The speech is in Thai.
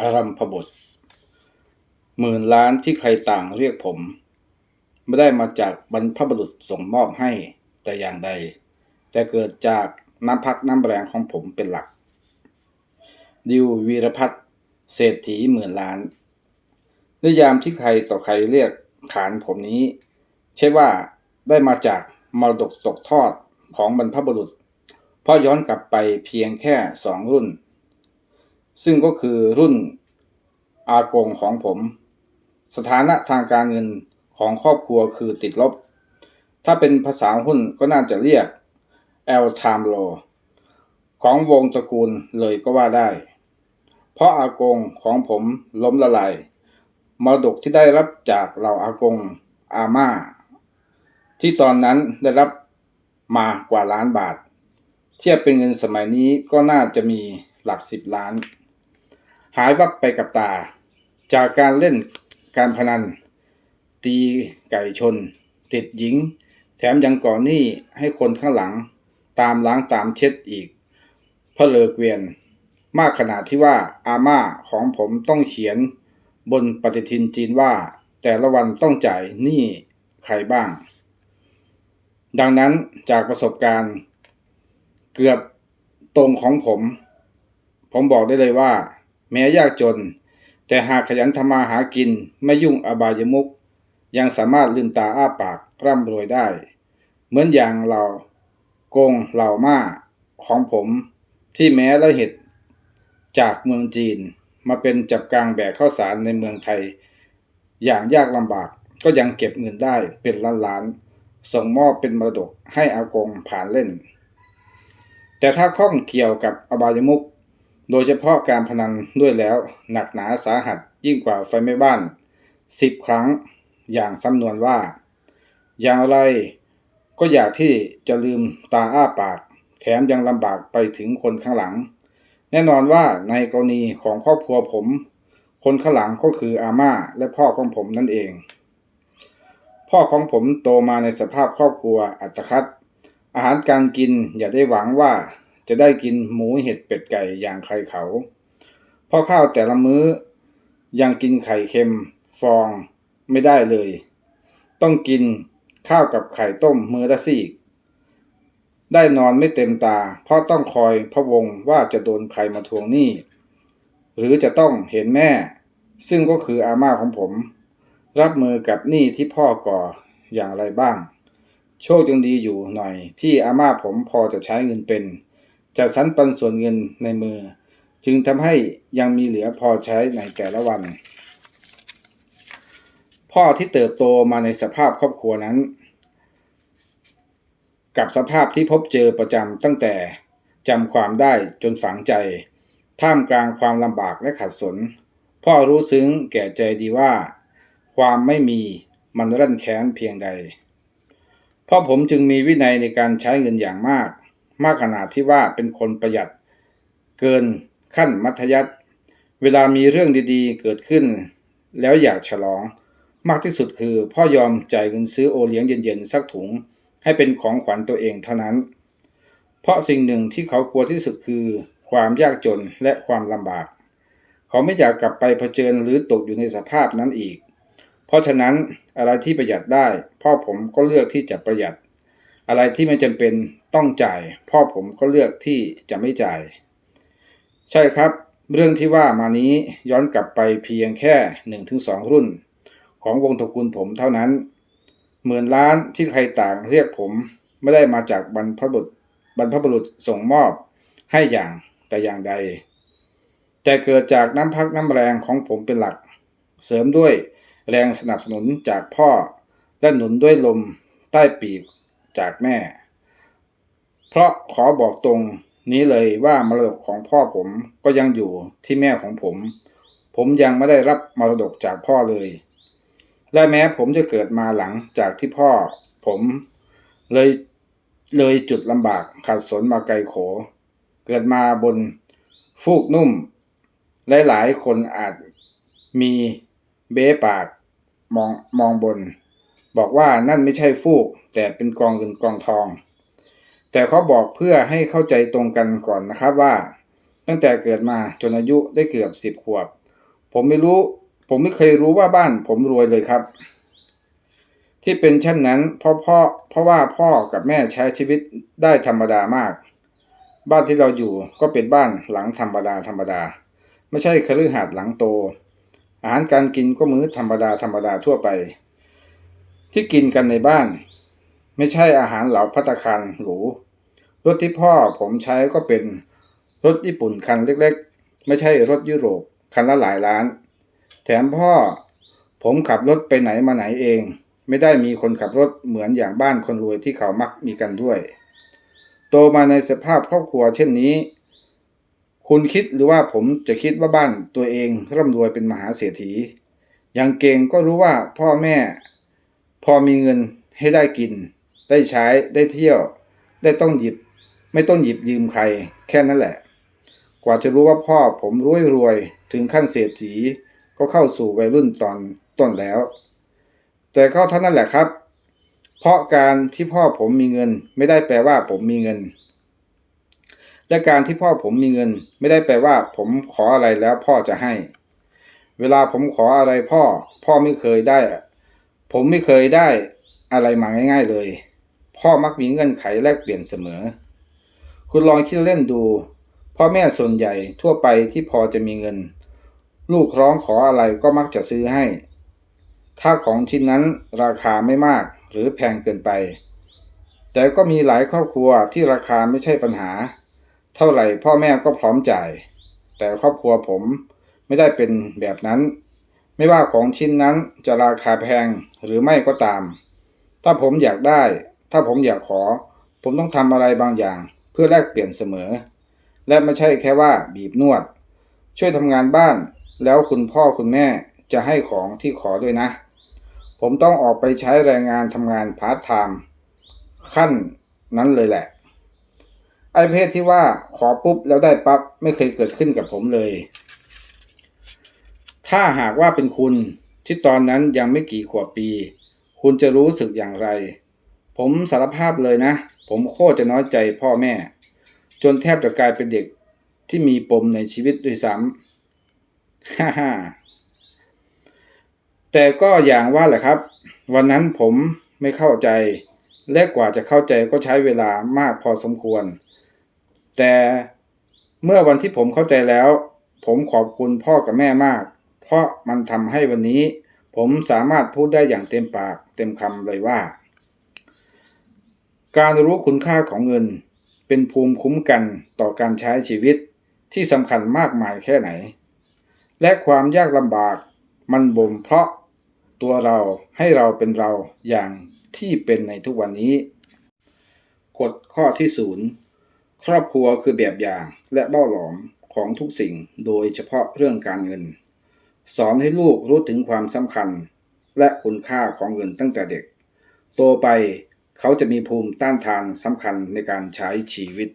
อารัมพบทหมื่นล้านที่ใครต่างเรียกผม ไม่ได้มาจากบรรพบุรุษส่งมอบให้แต่อย่างใด แต่เกิดจากน้ำพักน้ำแรงของผมเป็นหลัก ดิววีรพัฒน์เศรษฐีหมื่นล้าน นิยามที่ใครต่อใครเรียกขานผมนี้ ใช่ว่าได้มาจากมรดกตกทอดของบรรพบุรุษ เพราะย้อนกลับไปเพียงแค่สองรุ่น ซึ่งก็คือรุ่นอากงของผม สถานะทางการเงินของครอบครัวคือติดลบ ถ้าเป็นภาษาหุ้นก็น่าจะเรียก L time low ของวงตระกูลเลยก็ว่าได้ เพราะอากงของผมล้มละลายมรดกที่ได้รับจากเหล่าอากงอาม่า ที่ตอนนั้นได้รับมากว่าล้านบาท เทียบเป็นเงินสมัยนี้ก็น่าจะมีหลักสิบล้าน หายวับไปกับตา จากการเล่นการพนัน ตีไก่ชน ติดหญิง แถมยังก่อหนี้ให้คนข้างหลัง ตามล้างตามเช็ดอีกเพอเกวียน มากขนาดที่ว่าอาม่าของผมต้องเขียน บนปฏิทินจีนว่า แต่ละวันต้องจ่ายหนี้ใครบ้าง ดังนั้นจากประสบการณ์ เกือบตรงของผม ผมบอกได้เลยว่า แม้ยากจน แต่หากขยันทำมาหากินไม่ยุ่งอบายมุก ยังสามารถลืมตาอ้าปากร่ำรวยได้ เหมือนอย่างเรากงเหล่าม่าของผมที่แม้ละเหตุจากเมืองจีนมาเป็นจับกลางแบกข้าวสารในเมืองไทย อย่างยากลำบากก็ยังเก็บเงินได้เป็นล้านล้านส่งมอบเป็นมรดกให้อากงผ่านเล่น แต่ถ้าข้องเกี่ยวกับอบายมุก โดยเฉพาะการพนันด้วยแล้วหนักหนาสาหัสยิ่งกว่าไฟไหม้บ้านสิบครั้งอย่างสำนวนว่า อย่างไรก็อยากที่จะลืมตาอ้าปาก แถมยังลำบากไปถึงคนข้างหลัง แน่นอนว่าในกรณีของครอบครัวผม คนข้างหลังก็คืออาม่าและพ่อของผมนั่นเอง พ่อของผมโตมาในสภาพครอบครัวอัตคัดอาหารการกินอย่าได้หวังว่า จะได้กินหมูเห็ดเป็ดไก่อย่างใครเขาเพราะข้าวแต่ละมื้อยังกินไข่เค็มฟองไม่ได้เลย ต้องกินข้าวกับไข่ต้มมือละซีก ได้นอนไม่เต็มตา เพราะต้องคอยพะวงว่าจะโดนใครมาทวงหนี้ หรือจะต้องเห็นแม่ ซึ่งก็คืออาม่าของผม รับมือกับหนี้ที่พ่อก่ออย่างไรบ้าง โชคยังดีอยู่หน่อยที่อาม่าผมพอจะใช้เงินเป็น จัดสรรปันส่วนเงินในมือ จึงทำให้ยังมีเหลือพอใช้ในแต่ละวัน พ่อที่เติบโตมาในสภาพครอบครัวนั้น กับสภาพที่พบเจอประจำตั้งแต่จำความได้จนฝังใจ ท่ามกลางความลำบากและขัดสน พ่อรู้ซึ้งแก่ใจดีว่า ความไม่มีมันรั่นแค้นเพียงใดพ่อผมจึงมีวินัยในการใช้เงินอย่างมาก มากขนาดที่ว่าเป็นคนประหยัด เกินขั้นมัธยัติเวลามีเรื่องดีๆ เกิดขึ้น แล้วอยากฉลอง มากที่สุดคือพ่อยอมจ่ายเงินซื้อโอเลี้ยงเย็นๆสักถุง ให้เป็นของขวัญตัวเองเท่านั้น เพราะสิ่งหนึ่งที่เขากลัวที่สุดคือ ความยากจนและความลำบาก เขาไม่อยากกลับไปเผชิญหรือตกอยู่ในสภาพนั้นอีก เพราะฉะนั้นอะไรที่ประหยัดได้ พ่อผมก็เลือกที่จะประหยัด อะไรที่ไม่จำเป็นต้องจ่าย พ่อผมก็เลือกที่จะไม่จ่าย ใช่ครับ เรื่องที่ว่ามานี้ย้อนกลับไปเพียงแค่ 1-2 รุ่น ของวงตระกูลผมเท่านั้นหมื่นล้านที่ใครต่างเรียกผมไม่ได้มาจากบรรพบุรุษบรรพบุรุษส่งมอบให้อย่างแต่อย่างใด แต่เกิดจากน้ำพักน้ำแรงของผมเป็นหลัก เสริมด้วยแรงสนับสนุนจากพ่อและหนุนด้วยลมใต้ปีก จากแม่ เพราะขอบอกตรงนี้เลยว่ามรดกของพ่อผมก็ยังอยู่ที่แม่ของผม ผมยังไม่ได้รับมรดกจากพ่อเลย และแม้ผมจะเกิดมาหลังจากที่พ่อ ผมเลยเลยจุดลำบากขัดสนมาไกลโข เกิดมาบนฟูกนุ่ม หลายๆคนอาจมีเบ้ปากมองมองบน บอกว่านั่นไม่ใช่ฟูก แต่เป็นกองเงินกองทอง แต่เขาบอกเพื่อให้เข้าใจตรงกันก่อนนะครับว่า ตั้งแต่เกิดมาจนอายุได้เกือบสิบขวบ ผมไม่รู้ ผมไม่เคยรู้ว่าบ้านผมรวยเลยครับ ที่เป็นเช่นนั้นเพราะพ่อเพราะว่าพ่อกับแม่ใช้ชีวิตได้ธรรมดามาก บ้านที่เราอยู่ก็เป็นบ้านหลังธรรมดาธรรมดา ไม่ใช่คฤหาสน์หลังโต อาหารการกินก็มื้อธรรมดาธรรมดาทั่วไป ที่กินกันในบ้าน ไม่ใช่อาหารเหลาพัตคารหรูรถที่พ่อผมใช้ก็เป็นรถญี่ปุ่นคันเล็กๆ ไม่ใช่รถยุโรปคันละหลายล้าน แถมพ่อ ผมขับรถไปไหนมาไหนเอง ไม่ได้มีคนขับรถเหมือนอย่างบ้านคนรวยที่เขามักมีกันด้วย โตมาในสภาพครอบครัวเช่นนี้ คุณคิดหรือว่าผมจะคิดว่าบ้านตัวเองร่ำรวยเป็นมหาเศรษฐีอย่างเก่งก็รู้ว่าพ่อแม่ พอมีเงินให้ได้กิน ได้ใช้ได้เที่ยว ได้ต้องหยิบ ไม่ต้องหยิบยืมใคร แค่นั้นแหละ กว่าจะรู้ว่าพ่อผมรวยรวยถึงขั้นเศรษฐีก็เข้าสู่วัยรุ่นตอนต้นแล้ว แต่ก็เท่านั้นแหละครับ เพราะการที่พ่อผมมีเงิน ไม่ได้แปลว่าผมมีเงิน และการที่พ่อผมมีเงิน ไม่ได้แปลว่า ผมขออะไรแล้วพ่อจะให้ เวลาผมขออะไรพ่อ พ่อไม่เคยได้ ผมไม่เคยได้อะไรมาง่าย ๆเลย พ่อมักมีเงื่อนไขแลกเปลี่ยนเสมอ คุณลองคิดเล่นดู พ่อแม่ส่วนใหญ่ทั่วไปที่พอจะมีเงิน ลูกร้องขออะไรก็มักจะซื้อให้ ถ้าของชิ้นนั้นราคาไม่มากหรือแพงเกินไป แต่ก็มีหลายครอบครัวที่ราคาไม่ใช่ปัญหา เท่าไหร่พ่อแม่ก็พร้อมจ่าย แต่ครอบครัวผมไม่ได้เป็นแบบนั้น ไม่ว่าของชิ้นนั้นจะราคาแพงหรือไม่ก็ตาม ถ้าผมอยากได้ ถ้าผมอยากขอ ผมต้องทำอะไรบางอย่าง เพื่อแลกเปลี่ยนเสมอ และไม่ใช่แค่ว่าบีบนวด ช่วยทำงานบ้าน แล้วคุณพ่อคุณแม่จะให้ของที่ขอด้วยนะ ผมต้องออกไปใช้แรงงานทำงานพาร์ทไทม์ขั้นนั้นเลยแหละ ไอ้เพศที่ว่าขอปุ๊บแล้วได้ปั๊บไม่เคยเกิดขึ้นกับผมเลย ถ้าหากว่าเป็นคุณที่ตอนนั้นยังไม่กี่ขวบปี คุณจะรู้สึกอย่างไร ผมสารภาพเลยนะ ผมโคตรจะน้อยใจพ่อแม่ จนแทบจะกลายเป็นเด็กที่มีปมในชีวิตด้วยซ้ำฮ่าฮ่าแต่ก็อย่างว่าแหละครับ วันนั้นผมไม่เข้าใจ และกว่าจะเข้าใจก็ใช้เวลามากพอสมควร แต่เมื่อวันที่ผมเข้าใจแล้ว ผมขอบคุณพ่อกับแม่มาก เพราะมันทำให้วันนี้ผมสามารถพูดได้อย่างเต็มปากเต็มคำเลยว่า การรู้คุณค่าของเงิน เป็นภูมิคุ้มกันต่อการใช้ชีวิตที่สำคัญมากมายแค่ไหน และความยากลำบากมันบ่มเพราะตัวเราให้เราเป็นเราอย่างที่เป็นในทุกวันนี้ กฎข้อที่ศูนย์ครอบครัวคือแบบอย่างและเบ้าหลอมของทุกสิ่งโดยเฉพาะเรื่องการเงิน สอนให้ลูกรู้ถึงความสำคัญ และคุณค่าของเงินตั้งแต่เด็ก โตไปเขาจะมีภูมิต้านทานสำคัญในการใช้ชีวิต